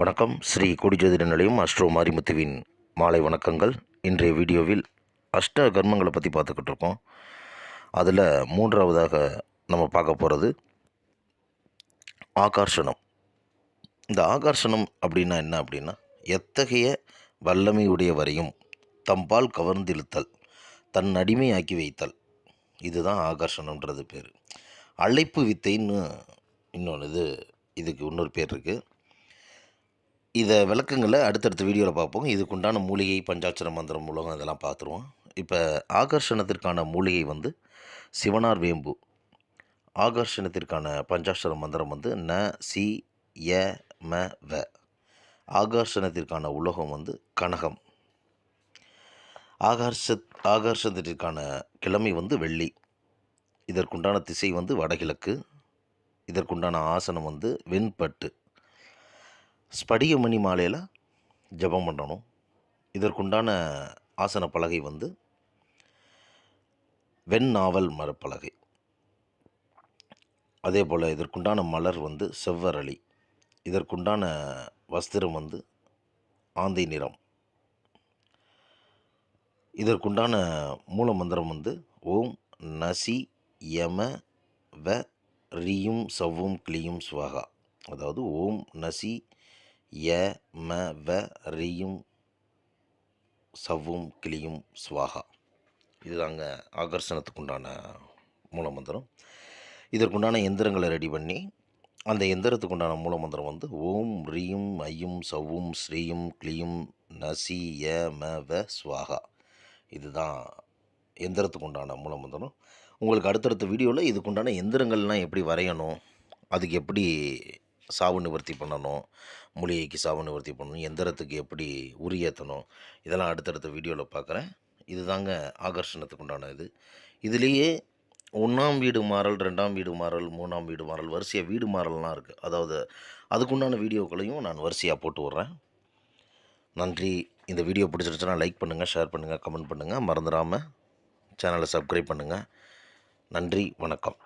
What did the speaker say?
வணக்கம். ஸ்ரீ கொடிஜோதிட நிலையம் அஸ்ட்ரோ மாரிமுத்துவின் மாலை வணக்கங்கள். இன்றைய வீடியோவில் அஷ்ட கர்மங்களை பற்றி பார்த்துக்கிட்டு இருக்கோம். அதில் மூன்றாவதாக நம்ம பார்க்க போகிறது ஆகர்ஷணம். இந்த ஆகர்ஷணம் அப்படின்னா என்ன அப்படின்னா எத்தகைய வல்லமையுடையவரையும் தம்பால் கவர்ந்திழுத்தல் தன் அடிமையாக்கி வைத்தல். இதுதான் ஆகர்ஷணம்ன்றது பேர். அழைப்பு வித்தைன்னு இன்னொன்று இது இதுக்கு இன்னொரு பேர் இருக்குது இதை விளக்கங்களை அடுத்தடுத்த வீடியோவில் பார்ப்போம் இதுக்கு உண்டான மூலிகை பஞ்சாட்சர மந்திரம் உலகம் இதெல்லாம் பார்த்துருவோம் இப்போ ஆகர்ஷணத்திற்கான மூலிகை வந்து சிவனார் வேம்பு. ஆகர்ஷணத்திற்கான பஞ்சாட்சர மந்திரம் வந்து ந சி எ ம வ. ஆகர்ஷணத்திற்கான உலகம் வந்து கனகம். ஆகர்ஷ ஆகர்ஷணத்திற்கான கிழமை வந்து வெள்ளி. இதற்குண்டான திசை வந்து வடகிழக்கு. இதற்குண்டான ஆசனம் வந்து வெண்பட்டு. ஸ்படிகமணி மாலையில் ஜெபம் பண்ணணும். இதற்குண்டான ஆசன பலகை வந்து வெண்ணாவல் மரப்பலகை. அதே போல் இதற்குண்டான மலர் வந்து செவ்வரளி. இதற்குண்டான வஸ்திரம் வந்து ஆந்தை நிறம். இதற்குண்டான மூல மந்திரம் வந்து ஓம் நசி யம வ ரியும் சவ்வும் கிளியும் சுவாகா. அதாவது ஓம் நசி ய ம வ ரியும் சவ்வும் கிளியும் ஸ்வாகா இதுதாங்க ஆகர்ஷணத்துக்கு உண்டான மூலமந்திரம். இதற்குண்டான எந்திரங்களை ரெடி பண்ணி அந்த எந்திரத்துக்கு உண்டான மூலமந்திரம் வந்து ஓம் ரீயும் ஐயும் சவ்வும் ஸ்ரீயும் கிளியும் நசி ய ம வ ஸ்வாகா இதுதான் எந்திரத்துக்கு உண்டான மூலமந்திரம். உங்களுக்கு அடுத்தடுத்த வீடியோவில் இதுக்குண்டான எந்திரங்கள்லாம் எப்படி வரையணும் அதுக்கு எப்படி சாவு நிவர்த்தி பண்ணணும். மூலிகைக்கு சாவு நிவர்த்தி பண்ணணும். எந்திரத்துக்கு எப்படி உரியேற்றணும் இதெல்லாம் அடுத்தடுத்த வீடியோவில் பார்க்குறேன் இதுதாங்க ஆகர்ஷணத்துக்கு உண்டான இது. இதுலேயே ஒன்றாம் வீடு மாறல் ரெண்டாம் வீடு மாறல் மூணாம் வீடு மாறல் வரிசையாக வீடு மாறல்லாம் இருக்குது அதாவது அதுக்குண்டான வீடியோக்களையும் நான் வரிசையாக போட்டு விட்றேன். நன்றி. இந்த வீடியோ பிடிச்சிருச்சுன்னா லைக் பண்ணுங்கள் ஷேர் பண்ணுங்கள் கமெண்ட் பண்ணுங்கள் மறந்துடாமல் சேனலை சப்ஸ்கிரைப் பண்ணுங்கள் நன்றி. வணக்கம்.